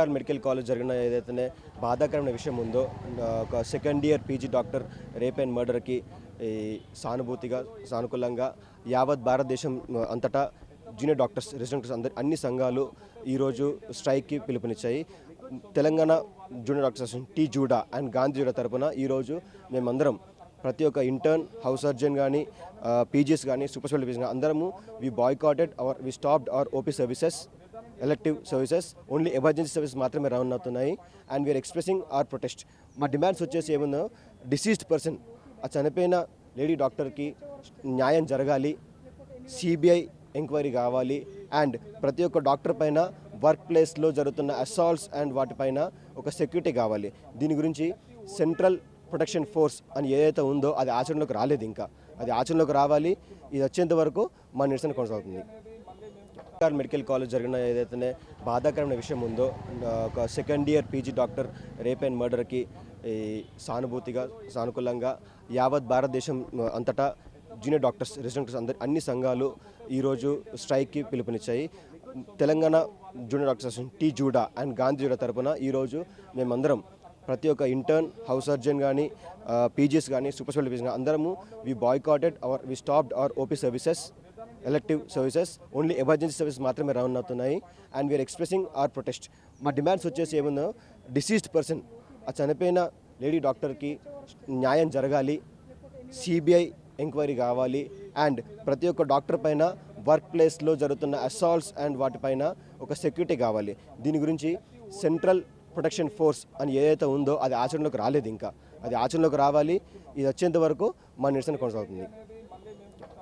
Are medical college జరిగిన ఏదైతే బాధాకరమైన విషయం ఉందో ఒక second year PG doctor rape and మర్డర్కి ఈ సానుభూతిగా సానుకూలంగా యావత్ భారతదేశం అంతటా జూనియర్ డాక్టర్స్ రెసిడెంట్స్ అందరి అన్ని సంఘాలు ఈరోజు స్ట్రైక్కి పిలుపునిచ్చాయి. Telangana junior doctors T JUDA and Gandhi JUDA తరపున ఈరోజు మేమందరం ప్రతి ఒక్క ఇంటర్న్ హౌస్ సర్జన్ కానీ పీజీస్ కానీ సూపర్ స్పెషాలిటీస్ కానీ అందరము we boycotted our we stopped our OP services elective services only emergency service మాత్రమే రన్ అవుతున్నాయి and we are expressing our protest మా డిమాండ్స్ వచ్చేసి ఏముందో డిసీజ్డ్ పర్సన్ ఆ చనిపోయిన లేడీ డాక్టర్కి న్యాయం జరగాలి. సిబిఐ ఎంక్వైరీ కావాలి. అండ్ ప్రతి ఒక్క డాక్టర్ పైన వర్క్ ప్లేస్లో జరుగుతున్న అసాల్ట్స్ అండ్ వాటిపైన ఒక సెక్యూరిటీ కావాలి. దీని గురించి సెంట్రల్ ప్రొటెక్షన్ ఫోర్స్ అని ఏదైతే ఉందో అది ఆచరణలోకి రాలేదు ఇంకా. అది ఆచరణలోకి రావాలి. ఇది వచ్చేంత వరకు మా నిరసన కొనసాగుతుంది. ఆర్ మెడికల్ కాలేజ్ జరిగిన ఏదైతే బాధాకరమైన విషయం ఉందో ఒక second year PG doctor rape and మర్డర్కి ఈ సానుభూతిగా సానుకూలంగా యావత్ భారతదేశం అంతటా జూనియర్ డాక్టర్స్ రెసిడెంట్స్ అందరి అన్ని సంఘాలు ఈరోజు స్ట్రైక్కి పిలుపునిచ్చాయి. Telangana junior doctors association T JUDA and Gandhi JUDA తరపున ఈరోజు మేమందరం ప్రతి ఒక్క ఇంటర్న్ హౌస్ సర్జన్ కానీ పీజీస్ కానీ సూపర్ స్పెషాలిటీస్ కానీ అందరము we boycotted our we stopped our OP services elective services only emergency service మాత్రమే రన్ అవుతున్నాయి and we are expressing our protest మా డిమాండ్స్ వచ్చేసి ఏముందో డిసీజ్డ్ పర్సన్ ఆ చనిపోయిన లేడీ డాక్టర్కి న్యాయం జరగాలి. సిబిఐ ఎంక్వైరీ కావాలి. అండ్ ప్రతి ఒక్క డాక్టర్ పైన వర్క్ ప్లేస్లో జరుగుతున్న అసాల్ట్స్ అండ్ వాటిపైన ఒక సెక్యూరిటీ కావాలి. దీని గురించి సెంట్రల్ ప్రొటెక్షన్ ఫోర్స్ అని ఏదైతే ఉందో అది ఆచరణలోకి రాలేదు ఇంకా. అది ఆచరణలోకి రావాలి. ఇది వచ్చేంత వరకు మా నిరసన కొనసాగుతుంది.